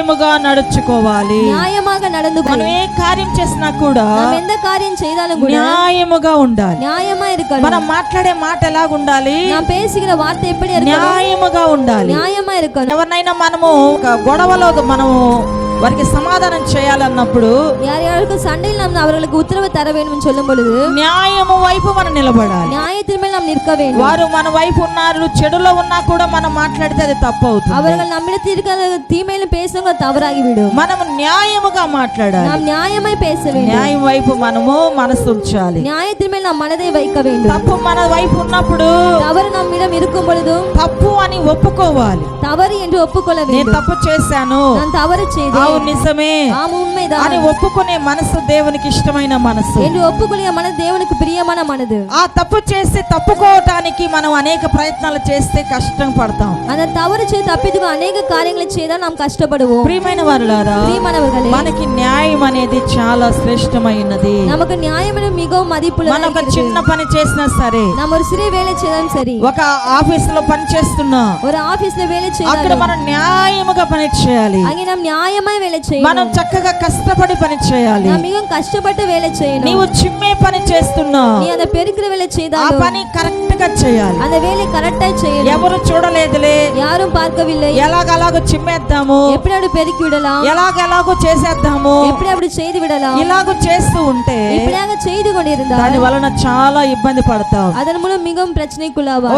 న్యాయముగా నడుచుకోవాలి நியாயமாக நடந்து మనం ఏ కార్యం చేసినా కూడా நாம் எந்த காரியம் செய்தாலும் கூட న్యాయముగా ఉండాలి நியாயமா இருக்கணும் మనం మాట్లాడే మాట ఎలాగ ఉండాలి நாம் பேசுகிற வார்த்தை எப்படி இருக்கணும் న్యాయముగా ఉండాలి நியாயமா இருக்கணும் ఎవరినైనా మనము ఒక గొడవలో మనము వారికి సమాధానం చేయాలన్నప్పుడు யார் யாருக்கும் சண்டையில் நாம் அவர்களுக்கு உத்தரவு தர வேண்டும் சொல்லும் பொழுது న్యాయము వైపు మనం నిలబడాలి நியாயத்தின் மேல் நாம் நிற்க வேண்டும் వారు మన వైపు ఉన్నారు చెడులో ఉన్నా కూడా మనం మాట్లాడితే అది తప్పు అవుతుంది அவர்கள் நம்மிடத்தில் இருக்கிற தீமையிலும் பேசுங்க தவறாகிவிடும் మనము న్యాయముగా మాట్లాడాలి நாம் நியாயமாய் பேச வேண்டும் న్యాయం వైపు మనము మనసు ఉంచాలి நியாயத்தின் மேல் நாம் மனதை வைக்க வேண்டும் తప్పు మన వైపు ఉన్నప్పుడు தவறு நம்மிடம் இருக்கும் பொழுதும் తప్పు అని ఒప్పుకోవాలి தவறு என்று ஒப்புக்கொள்ள నేను வேண்டும் తప్పు చేశాను நான் தவறு செய்தேன் అవును నిజమే ஆம் உண்மைதான் అని ఒప్పుకునే మనసు దేవునికి ఇష్టమైన మనసు என்று ஒப்புக்கொள்ளிய மனது தேவனுக்கு பிரியமான மனது ఆ తప్పు చేసి తప్పుకోవటానికి మనం అనేక ప్రయత్నాలు చేస్తే కష్టం పడతాం அந்த தவறு செய்து தப்பித்துக்கு அநேக காரியங்களை செய்தால் நாம் கஷ்டப்படுவோம் ప్రియమైన వారులారా பிரியமானவர்களே మనకి న్యాయం అనేది చాలా శ్రేష్టమైనది நமக்கு நியாயம் என மிகவும் మనం மதிப்புள்ளதாக ఒక இருக்கிறது. చిన్న పని చేసినా సరే நாம் ஒரு சிறிய வேலை செய்தாலும் சரி ఒక ఆఫీస్ లో పని చేస్తున్నా ஒரு ஆபீஸ்ல வேலை అక్కడ செய்தாலும் మనం న్యాయముగా పని చేయాలి அங்கே நாம் நியாயமாய் வேலை మనం செய்யணும் చక్కగా కష్టపడి పని చేయాలి நாம் மிகவும் கஷ்டப்பட்டு வேலை செய்யணும் నీవు చిమ్మే పని చేస్తున్నా நீ அந்த பெருக்கிற வேலை ఆ செய்தாலும் పని కరెక్ట్ గా చేయాలి அந்த வேலை கரெக்டா செய்யணும் ఎవరు చూడలేదులే யாரும் பார்க்கவில்லை ఎలాగలాగో చిమ్మేద్దాము எப்படி அப்படி பெருக்கி விடலாம் ఎలాగెలాగో చేసేద్దాము எப்படி அப்படி செய்து விடலாம் ఇలాగ చేస్తూ ఉంటే இப்படியாக செய்து கொண்டிருந்தால் దాని వలన చాలా ఇబ్బంది పడతావు அதன் மூலம் மிகவும் பிரச்சனைக்குள்ளாவா